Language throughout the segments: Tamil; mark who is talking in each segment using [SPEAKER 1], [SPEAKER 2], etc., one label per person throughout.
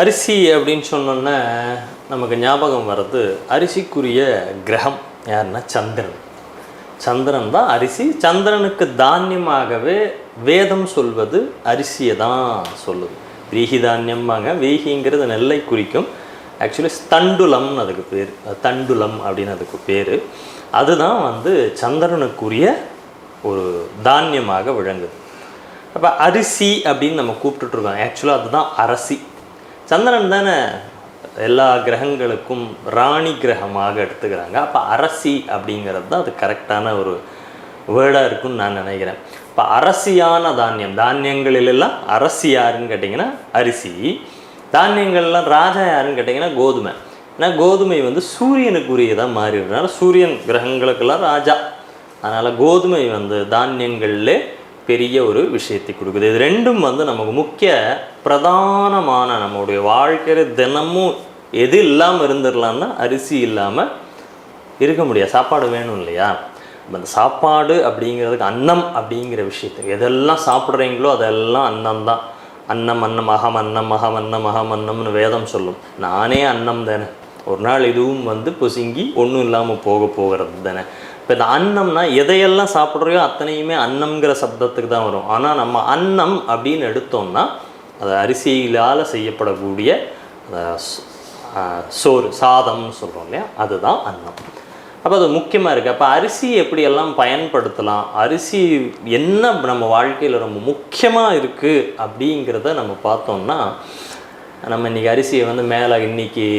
[SPEAKER 1] அரிசி அப்படின்னு சொன்னோன்னே நமக்கு ஞாபகம் வர்றது அரிசிக்குரிய கிரகம் யாருன்னா சந்திரன். சந்திரன் தான் அரிசி. சந்திரனுக்கு தானியமாகவே வேதம் சொல்வது அரிசியை தான் சொல்லுது. வீகி தானியம்பாங்க. வீகிங்கிறது நெல்லை குறிக்கும். ஆக்சுவலி தண்டுலம்னு அதுக்கு பேர். தண்டுலம் அப்படின்னு அதுக்கு பேர். அதுதான் வந்து சந்திரனுக்குரிய ஒரு தானியமாக விளங்குது. அப்போ அரிசி அப்படின்னு நம்ம கூப்பிட்டுட்ருக்கோம் ஆக்சுவலாக அதுதான் அரசி. சந்திரன் தானே எல்லா கிரகங்களுக்கும் ராணி கிரகமாக எடுத்துக்கிறாங்க. அப்போ அரசி அப்படிங்கிறது தான் அது கரெக்டான ஒரு வேர்டாக இருக்கும்னு நான் நினைக்கிறேன். இப்போ அரசியான தானியம் தானியங்களிலெல்லாம் அரசி யாருன்னு கேட்டிங்கன்னா அரிசி. தானியங்கள்லாம் ராஜா யாருன்னு கேட்டிங்கன்னா கோதுமை. ஏன்னா கோதுமை வந்து சூரியனுக்குரியதாக மாறிடுறதுனால சூரியன் கிரகங்களுக்கெல்லாம் ராஜா. அதனால் கோதுமை வந்து தானியங்களில் பெரிய ஒரு விஷயத்தை கொடுக்குது. இது ரெண்டும் வந்து நமக்கு முக்கிய பிரதானமான நம்மளுடைய வாழ்க்கையில் தினமும் எது இல்லாமல் இருந்துடலாம்னா அரிசி இல்லாமல் இருக்க முடியாது. சாப்பாடு வேணும் இல்லையா? அந்த சாப்பாடு அப்படிங்கிறதுக்கு அன்னம் அப்படிங்கிற விஷயத்துக்கு எதெல்லாம் சாப்பிட்றீங்களோ அதெல்லாம் அன்னம் தான். அன்னம் அன்னம் அகம் அன்னம் அகம் அன்னம் அகம் அன்னம்னு வேதம் சொல்லும். நானே அன்னம் தானே. ஒரு நாள் இதுவும் வந்து பொசுங்கி ஒன்றும் இல்லாமல் போக போகிறது தானே. இப்போ இந்த அன்னம்னா எதையெல்லாம் சாப்பிட்றையோ அத்தனையுமே அன்னம்ங்கிற சப்தத்துக்கு தான் வரும். ஆனால் நம்ம அன்னம் அப்படின்னு எடுத்தோம்னா அது அரிசியிலால் செய்யப்படக்கூடிய சோறு சாதம்னு சொல்கிறோம் இல்லையா? அதுதான் அன்னம். அப்போ அது முக்கியமாக இருக்குது அப்போ அரிசி எப்படியெல்லாம் பயன்படுத்தலாம்? அரிசி என்ன நம்ம வாழ்க்கையில் ரொம்ப முக்கியமாக இருக்குது அப்படிங்கிறத நம்ம பார்த்தோம்னா நம்ம இன்றைக்கி அரிசியை வந்து மேலே இன்றைக்கி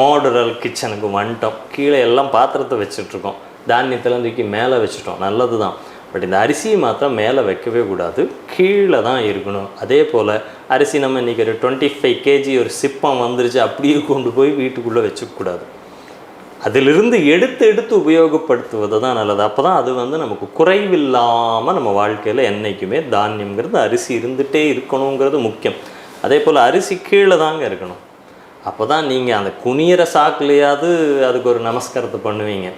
[SPEAKER 1] மாடரல் கிச்சனுக்கு வந்துட்டோம். கீழே எல்லாம் பாத்திரத்தை வச்சிட்ருக்கோம் தானியத்தெல்லாம் தூக்கி மேலே வச்சுட்டோம். நல்லது தான் பட் இந்த அரிசியை மாத்திரம் மேலே வைக்கவே கூடாது. கீழே தான் இருக்கணும். அதே போல் அரிசி நம்ம இன்றைக்கி ஒரு டுவெண்ட்டி ஃபைவ் கேஜி ஒரு சிப்பம் வந்துருச்சு அப்படியே கொண்டு போய் வீட்டுக்குள்ளே வச்சுக்கக்கூடாது அதிலிருந்து எடுத்து எடுத்து உபயோகப்படுத்துவது தான் நல்லது. அப்போ தான் அது வந்து நமக்கு குறைவில்லாமல் நம்ம வாழ்க்கையில் என்றைக்குமே தானியங்கிறது அரிசி இருந்துகிட்டே இருக்கணுங்கிறது முக்கியம். அதே போல் அரிசி கீழே தாங்க இருக்கணும். அப்போ தான் நீங்கள் அந்த குனியிற சாக்குலையாவது அதுக்கு ஒரு நமஸ்காரத்தை பண்ணுவீங்க.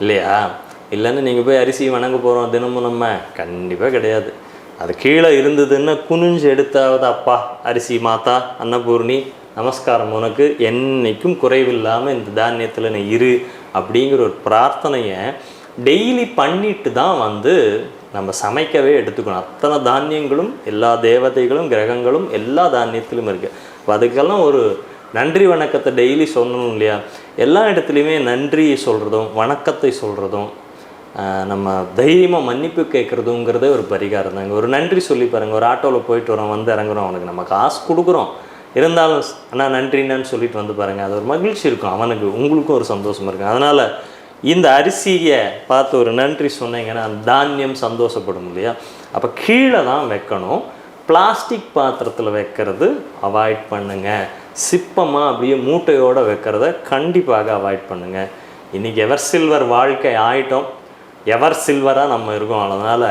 [SPEAKER 1] இல்லையா? இல்லைன்னு நீங்கள் போய் அரிசி வணங்க போகிறோம் தினமும் நம்ம. கண்டிப்பாக கிடையாது. அது கீழே இருந்ததுன்னா குனிஞ்சு எடுத்தாவது அப்பா அரிசி மாதா அன்னபூர்ணி நமஸ்காரம் உனக்கு என்னைக்கும் குறைவில்லாமல் இந்த தானியத்தில் நீ இரு அப்படிங்கிற ஒரு பிரார்த்தனையை டெய்லி பண்ணிட்டு தான் வந்து நம்ம சமைக்கவே எடுத்துக்கணும். அத்தனை தானியங்களும் எல்லா தேவதைகளும் கிரகங்களும் எல்லா தானியத்திலும் இருக்குது அதுக்கெல்லாம் ஒரு நன்றி வணக்கத்தை டெய்லி சொல்லணும் இல்லையா? எல்லா இடத்துலையுமே நன்றி சொல்கிறதும் வணக்கத்தை சொல்கிறதும் நம்ம தைரியமாக மன்னிப்பு கேட்குறதுங்கிறதே ஒரு பரிகாரம் தாங்க. ஒரு நன்றி சொல்லி பாருங்கள் ஒரு ஆட்டோவில் போயிட்டு வரோம் வந்து இறங்குறோம். அவனுக்கு நம்ம காசு கொடுக்குறோம். இருந்தாலும் அண்ணா நன்றிண்ணான்னு சொல்லிட்டு வந்து பாருங்கள் அது ஒரு மகிழ்ச்சி இருக்கும். அவனுக்கு உங்களுக்கும் ஒரு சந்தோஷம் இருக்கும். அதனால் இந்த அரிசியை பார்த்து ஒரு நன்றி சொன்னீங்கன்னா அந்த தானியம் சந்தோஷப்படும் இல்லையா? அப்போ கீழே தான் வைக்கணும். பிளாஸ்டிக் பாத்திரத்தில் வைக்கிறது அவாய்ட் பண்ணுங்கள் சிப்பமாக அப்படியே மூட்டையோடு வைக்கிறத கண்டிப்பாக அவாய்ட் பண்ணுங்கள் இன்றைக்கி எவர் சில்வர் வாழ்க்கை ஆயிட்டோம். எவர் சில்வராக நம்ம இருக்கோம். அதனால்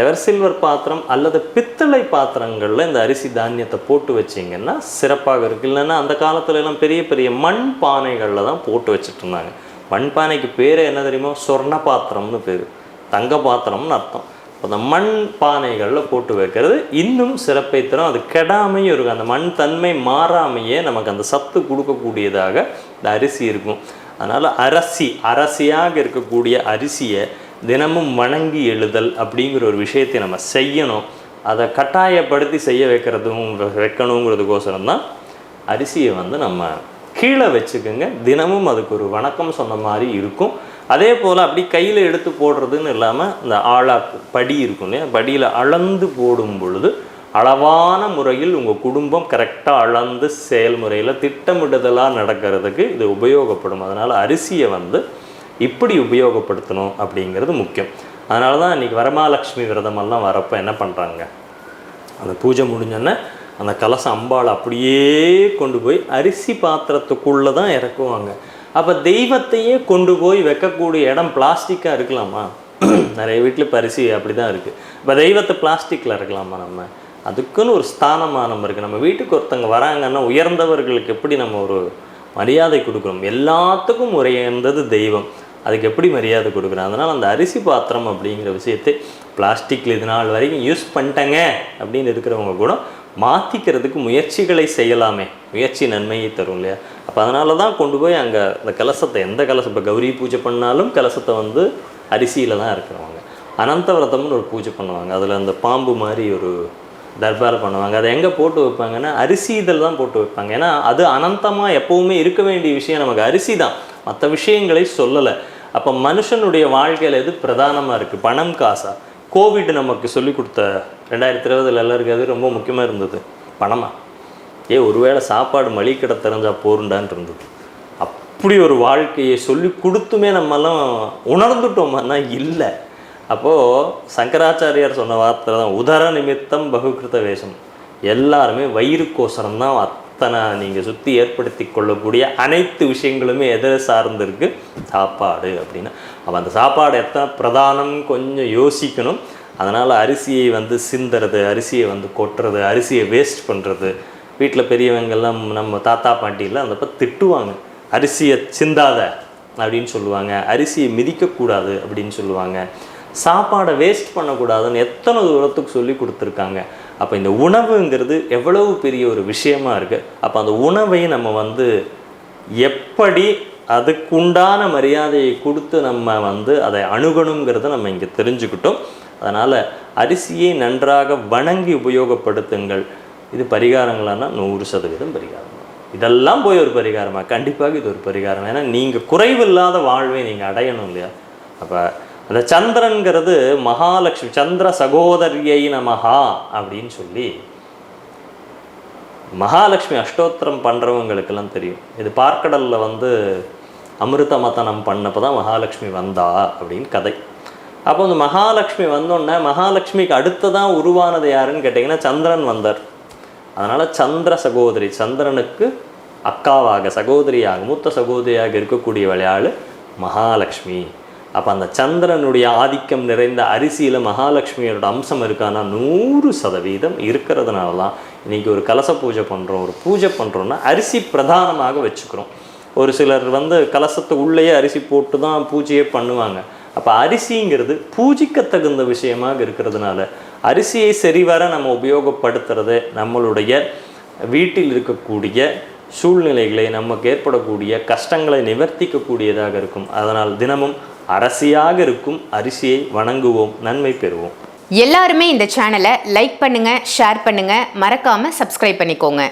[SPEAKER 1] எவர் சில்வர் பாத்திரம் அல்லது பித்தளை பாத்திரங்களில் இந்த அரிசி தானியத்தை போட்டு வச்சிங்கன்னா சிறப்பாக இருக்குது இல்லைன்னா அந்த காலத்துல எல்லாம் பெரிய பெரிய மண் பானைகளில் தான் போட்டு வச்சுட்டு இருந்தாங்க. மண் பானைக்கு பேர் என்ன தெரியுமோ? சொர்ண பாத்திரம்னு பேர். தங்க பாத்திரம்னு அர்த்தம். அந்த மண் பானைகளில் போட்டு வைக்கிறது இன்னும் சிறப்பை தரும். அது கெடாமையும் இருக்கும். அந்த மண் தன்மை மாறாமையே நமக்கு அந்த சத்து கொடுக்கக்கூடியதாக இந்த அரிசி இருக்கும். அதனால் அரசி அரசியாக இருக்கக்கூடிய அரிசியை தினமும் வணங்கி எழுதல் அப்படிங்கிற ஒரு விஷயத்தை நம்ம செய்யணும். அதை கட்டாயப்படுத்தி செய்ய வைக்கிறதும் வைக்கணுங்கிறதுக்கோசரம் தான் அரிசியை வந்து நம்ம கீழே வச்சுக்கோங்க. தினமும் அதுக்கு ஒரு வணக்கம் சொன்ன மாதிரி இருக்கும். அதே போல் அப்படி கையில் எடுத்து போடுறதுன்னு இல்லாமல் இந்த ஆழாக்கு படி இருக்கும் இல்லையா? படியில் அளந்து போடும் பொழுது அளவான முறையில் உங்கள் குடும்பம் கரெக்டாக அளந்து செயல்முறையில் திட்டமிடுதலாக நடக்கிறதுக்கு இது உபயோகப்படும். அதனால் அரிசியை வந்து இப்படி உபயோகப்படுத்தணும் அப்படிங்கிறது முக்கியம். அதனால தான் இன்றைக்கி வரமாலட்சுமி விரதமெல்லாம் வரப்போ என்ன பண்ணுறாங்க அந்த பூஜை முடிஞ்சோன்னே அந்த கலசம் அம்பாள் அப்படியே கொண்டு போய் அரிசி பாத்திரத்துக்குள்ளே தான் இறக்குவாங்க. அப்போ தெய்வத்தையே கொண்டு போய் வைக்கக்கூடிய இடம் பிளாஸ்டிக்காக இருக்கலாமா? நிறைய வீட்டில் பரிசு அப்படி தான் இருக்குது இப்போ தெய்வத்தை பிளாஸ்டிக்கில் இருக்கலாமா நம்ம? அதுக்குன்னு ஒரு ஸ்தானமாக நம்ம இருக்குது நம்ம வீட்டுக்கு ஒருத்தங்க வராங்கன்னா உயர்ந்தவர்களுக்கு எப்படி நம்ம ஒரு மரியாதை கொடுக்குறோம் எல்லாத்துக்கும் உயர்ந்தது தெய்வம். அதுக்கு எப்படி மரியாதை கொடுக்குறோம் அதனால் அந்த அரிசி பாத்திரம் அப்படிங்கிற விஷயத்தை பிளாஸ்டிக்கில் இது நாள் வரைக்கும் யூஸ் பண்ணிட்டேங்க அப்படின்னு இருக்கிறவங்க கூட மாற்றிக்கிறதுக்கு முயற்சிகளை செய்யலாமே. முயற்சி நன்மையை தரும் இல்லையா? அப்போ அதனால தான் கொண்டு போய் அங்கே அந்த கலசத்தை எந்த கலசம்? இப்போ கௌரி பூஜை பண்ணாலும் கலசத்தை வந்து அரிசியில் தான் இருக்கிறவங்க அனந்த விரதம்னு ஒரு பூஜை பண்ணுவாங்க. அதில் அந்த பாம்பு மாதிரி ஒரு தர்பார் பண்ணுவாங்க. அதை எங்கே போட்டு வைப்பாங்கன்னா அரிசி இதில் தான் போட்டு வைப்பாங்க. ஏன்னா அது அனந்தமாக எப்போவுமே இருக்க வேண்டிய விஷயம். நமக்கு அரிசி தான். மற்ற விஷயங்களை சொல்லலை. அப்போ மனுஷனுடைய வாழ்க்கையில் எது பிரதானமாக இருக்குது பணம் காசா? கோவிட் நமக்கு சொல்லி கொடுத்த ரெண்டாயிரத்தி இருபதில் எல்லாருக்கும் அது ரொம்ப முக்கியமாக இருந்தது. பணமா? ஏ ஒருவேளை சாப்பாடு மளிகை தெரிஞ்சால் போருண்டான்னு இருந்தது. அப்படி ஒரு வாழ்க்கையை சொல்லி கொடுத்துமே நம்மெல்லாம் உணர்ந்துட்டோமான்னா இல்லை. அப்போது சங்கராச்சாரியார் சொன்ன வார்த்தை தான் உதர நிமித்தம் பகுகிருத்த வேஷம். எல்லாருமே வயிறுக்கோசரம் தான் அத்தனை நீங்கள் சுற்றி ஏற்படுத்தி கொள்ளக்கூடிய அனைத்து விஷயங்களுமே எதை சார்ந்திருக்கு சாப்பாடு அப்படின்னா. அப்போ அந்த சாப்பாடு எத்தனை பிரதானம் கொஞ்சம் யோசிக்கணும். அதனால் அரிசியை வந்து சிந்துறது அரிசியை வந்து கொட்டுறது அரிசியை வேஸ்ட் பண்ணுறது வீட்டில் பெரியவங்கெல்லாம் நம்ம தாத்தா பாட்டிலாம் அந்த திட்டுவாங்க. அரிசியை சிந்தாத அப்படின்னு சொல்லுவாங்க. அரிசியை மிதிக்கக்கூடாது அப்படின்னு சொல்லுவாங்க. சாப்பாடை வேஸ்ட் பண்ணக்கூடாதுன்னு எத்தனை தூரத்துக்கு சொல்லி கொடுத்துருக்காங்க. அப்போ இந்த உணவுங்கிறது எவ்வளவு பெரிய ஒரு விஷயமா இருக்குது அப்போ அந்த உணவை நம்ம வந்து எப்படி அதுக்குண்டான மரியாதையை கொடுத்து நம்ம வந்து அதை அணுகணுங்கிறத நம்ம இங்கே தெரிஞ்சுக்கிட்டோம். அதனால் அரிசியை நன்றாக வணங்கி உபயோகப்படுத்துங்கள். இது பரிகாரங்களானா நூறு சதவீதம் பரிகாரம். இதெல்லாம் போய் ஒரு பரிகாரமாக கண்டிப்பாக இது ஒரு பரிகாரம். ஏன்னா நீங்கள் குறைவில்லாத வாழ்வை நீங்கள் அடையணும் இல்லையா? அப்போ அந்த சந்திரன்கிறது மகாலட்சுமி சந்திர சகோதரியை நமஹா அப்படின்னு சொல்லி மகாலட்சுமி அஷ்டோத்திரம் பண்ணுறவங்களுக்கெல்லாம் தெரியும். இது பார்க்கடலில் வந்து அமிர்த மதனம் பண்ணப்போ தான் மகாலட்சுமி வந்தா அப்படின்னு கதை. அப்போ இந்த மகாலட்சுமி வந்தோடனே மகாலட்சுமிக்கு அடுத்ததான் உருவானது யாருன்னு கேட்டிங்கன்னா சந்திரன் வந்தார். அதனால் சந்திர சகோதரி சந்திரனுக்கு அக்காவாக சகோதரியாக மூத்த சகோதரியாக இருக்கக்கூடிய விளையாள் மகாலட்சுமி. அப்போ அந்த சந்திரனுடைய ஆதிக்கம் நிறைந்த அரிசியில் மகாலட்சுமியோட அம்சம் இருக்கான்னா நூறு சதவீதம் இருக்கிறதுனால தான் இன்றைக்கி ஒரு கலச பூஜை பண்ணுறோம் ஒரு பூஜை பண்ணுறோன்னா அரிசி பிரதானமாக வச்சுக்கிறோம். ஒரு சிலர் வந்து கலசத்து உள்ளேயே அரிசி போட்டு தான் பூஜையே பண்ணுவாங்க. அப்போ அரிசிங்கிறது பூஜிக்க தகுந்த விஷயமாக இருக்கிறதுனால அரிசியை சரிவர நம்ம உபயோகப்படுத்துறது நம்மளுடைய வீட்டில் இருக்கக்கூடிய சூழ்நிலைகளை நமக்கு ஏற்படக்கூடிய கஷ்டங்களை நிவர்த்திக்கக்கூடியதாக இருக்கும். அதனால் தினமும் அரசியாக இருக்கும் அரிசியை வணங்குவோம். நன்மை பெறுவோம்.
[SPEAKER 2] எல்லாருமே இந்த சேனலை லைக் பண்ணுங்க ஷேர் பண்ணுங்க. மறக்காம சப்ஸ்கிரைப் பண்ணிக்கோங்க.